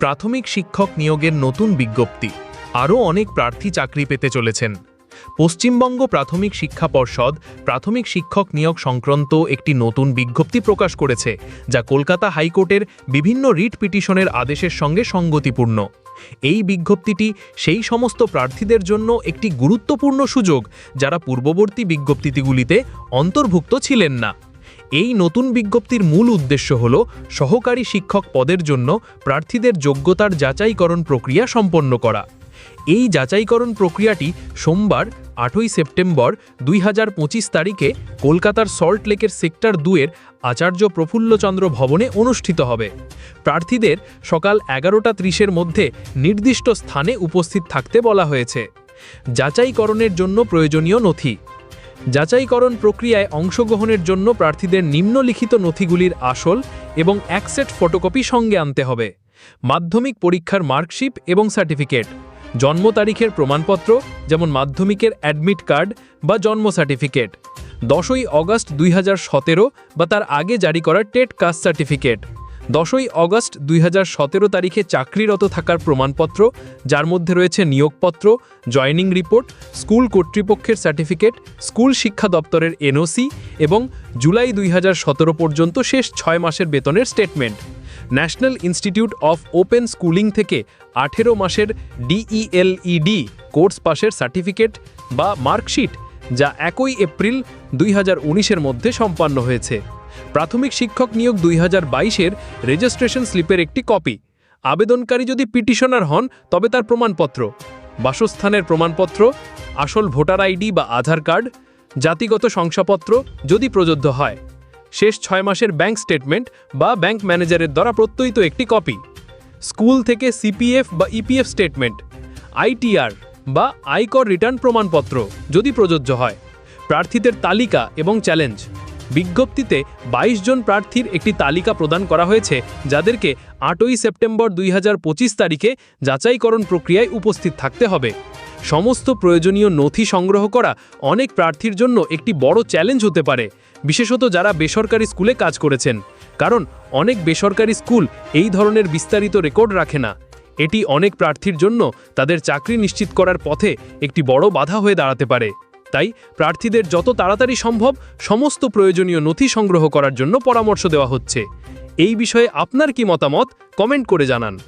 প্রাথমিক শিক্ষক নিয়োগের নতুন বিজ্ঞপ্তি। আরও অনেক প্রার্থী চাকরি পেতে চলেছেন। পশ্চিমবঙ্গ প্রাথমিক শিক্ষা পর্ষদ প্রাথমিক শিক্ষক নিয়োগ সংক্রান্ত একটি নতুন বিজ্ঞপ্তি প্রকাশ করেছে, যা কলকাতা হাইকোর্টের বিভিন্ন রিট পিটিশনের আদেশের সঙ্গে সঙ্গতিপূর্ণ। এই বিজ্ঞপ্তিটি সেই সমস্ত প্রার্থীদের জন্য একটি গুরুত্বপূর্ণ সুযোগ, যারা পূর্ববর্তী বিজ্ঞপ্তিগুলিতে অন্তর্ভুক্ত ছিলেন না। এই নতুন বিজ্ঞপ্তির মূল উদ্দেশ্য হল সহকারী শিক্ষক পদের জন্য প্রার্থীদের যোগ্যতার যাচাইকরণ প্রক্রিয়া সম্পন্ন করা। এই যাচাইকরণ প্রক্রিয়াটি সোমবার, আটই সেপ্টেম্বর দুই হাজার পঁচিশ তারিখে কলকাতার সল্ট লেকের সেক্টর দুয়ের আচার্য প্রফুল্লচন্দ্র ভবনে অনুষ্ঠিত হবে। প্রার্থীদের সকাল এগারোটা ত্রিশের মধ্যে নির্দিষ্ট স্থানে উপস্থিত থাকতে বলা হয়েছে। যাচাইকরণের জন্য প্রয়োজনীয় নথি যাচাইকরণ প্রক্রিয়ায় অংশগ্রহণের জন্য প্রার্থীদের নিম্নলিখিত নথিগুলির আসল এবং এক সেট ফটোকপি সঙ্গে আনতে হবে। মাধ্যমিক পরীক্ষার মার্কশিট এবং সার্টিফিকেট, জন্ম তারিখের প্রমাণপত্র, যেমন মাধ্যমিকের অ্যাডমিট কার্ড বা জন্ম সার্টিফিকেট, দশই অগস্ট দুই হাজার সতেরো বা তার আগে জারি করা টেট কাস্ট সার্টিফিকেট। দশই অগস্ট দুই হাজার সতেরো তারিখে চাকরিরত থাকার প্রমাণপত্র, যার মধ্যে রয়েছে নিয়োগপত্র, জয়নিং রিপোর্ট, স্কুল কর্তৃপক্ষের সার্টিফিকেট, স্কুল শিক্ষা দপ্তরের এনওসি এবং জুলাই দুই হাজার সতেরো পর্যন্ত শেষ ছয় মাসের বেতনের statement national institute of open schooling থেকে আঠেরো মাসের ডিইএলইডি কোর্স পাশের সার্টিফিকেট বা মার্কশিট যা একই এপ্রিল দুই এর মধ্যে সম্পন্ন হয়েছে। প্রাথমিক শিক্ষক নিয়োগ দুই হাজার বাইশের রেজিস্ট্রেশন স্লিপের একটি কপি। আবেদনকারী যদি পিটিশনার হন, তবে তার প্রমাণপত্র। বাসস্থানের প্রমাণপত্র, আসল ভোটার আইডি বা আধার কার্ড, জাতিগত শংসাপত্র যদি প্রযোজ্য হয়। শেষ ছয় মাসের ব্যাংক স্টেটমেন্ট বা ব্যাংক ম্যানেজারের দ্বারা প্রত্যয়িত একটি কপি। স্কুল থেকে সিপিএফ বা ইপিএফ স্টেটমেন্ট, আইটিআর। বা আয়কর রিটার্ন প্রমাণপত্র যদি প্রযোজ্য হয়। প্রার্থীদের তালিকা এবং চ্যালেঞ্জ। বিজ্ঞপ্তিতে ২২ জন প্রার্থীর একটি তালিকা প্রদান করা হয়েছে, যাদেরকে আটই সেপ্টেম্বর দুই হাজার পঁচিশ তারিখে যাচাইকরণ প্রক্রিয়ায় উপস্থিত থাকতে হবে। সমস্ত প্রয়োজনীয় নথি সংগ্রহ করা অনেক প্রার্থীর জন্য একটি বড় চ্যালেঞ্জ হতে পারে, বিশেষত যারা বেসরকারি স্কুলে কাজ করেছেন। কারণ অনেক বেসরকারি স্কুল এই ধরনের বিস্তারিত রেকর্ড রাখে না। এটি অনেক প্রার্থীর জন্য তাদের চাকরি নিশ্চিত করার পথে একটি বড় বাধা হয়ে দাঁড়াতে পারে। তাই প্রার্থীদের যত তাড়াতাড়ি সম্ভব সমস্ত প্রয়োজনীয় নথি সংগ্রহ করার জন্য পরামর্শ দেওয়া হচ্ছে। এই বিষয়ে আপনার কি মতামত? কমেন্ট করে জানান।